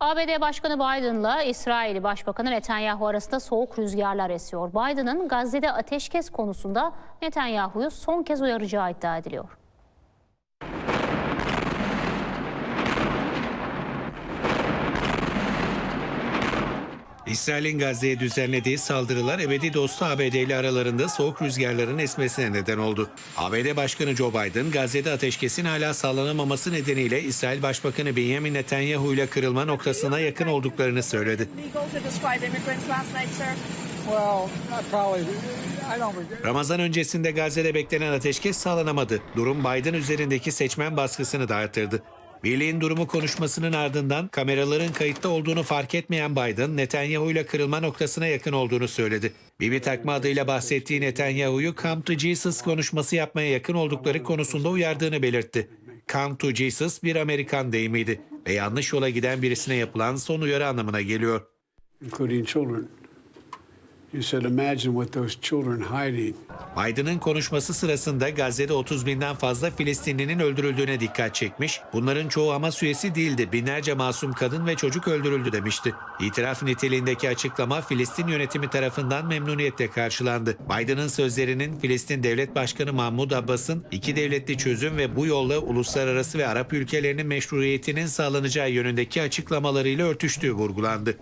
ABD Başkanı Biden'la İsrail Başbakanı Netanyahu arasında soğuk rüzgarlar esiyor. Biden'ın Gazze'de ateşkes konusunda Netanyahu'yu son kez uyaracağı iddia ediliyor. İsrail'in Gazze'ye düzenlediği saldırılar ebedi dostu ABD ile aralarında soğuk rüzgarların esmesine neden oldu. ABD Başkanı Joe Biden, Gazze'de ateşkesin hala sağlanamaması nedeniyle İsrail Başbakanı Benjamin Netanyahu ile kırılma noktasına yakın olduklarını söyledi. Ramazan öncesinde Gazze'de beklenen ateşkes sağlanamadı. Durum Biden üzerindeki seçmen baskısını da arttırdı. Birliğin durumu konuşmasının ardından kameraların kayıtta olduğunu fark etmeyen Biden, Netanyahu ile kırılma noktasına yakın olduğunu söyledi. Bibi takma adıyla bahsettiği Netanyahu'yu Come to Jesus konuşması yapmaya yakın oldukları konusunda uyardığını belirtti. Come to Jesus bir Amerikan deyimiydi ve yanlış yola giden birisine yapılan son uyarı anlamına geliyor. including children. You said, imagine what those children hiding. Biden'ın konuşması sırasında Gazze'de 30 binden fazla Filistinlinin öldürüldüğüne dikkat çekmiş. Bunların çoğu Hamas üyesi değildi. Binlerce masum kadın ve çocuk öldürüldü demişti. İtiraf niteliğindeki açıklama Filistin yönetimi tarafından memnuniyetle karşılandı. Biden'ın sözlerinin Filistin Devlet Başkanı Mahmud Abbas'ın iki devletli çözüm ve bu yolla uluslararası ve Arap ülkelerinin meşruiyetinin sağlanacağı yönündeki açıklamalarıyla örtüştüğü vurgulandı.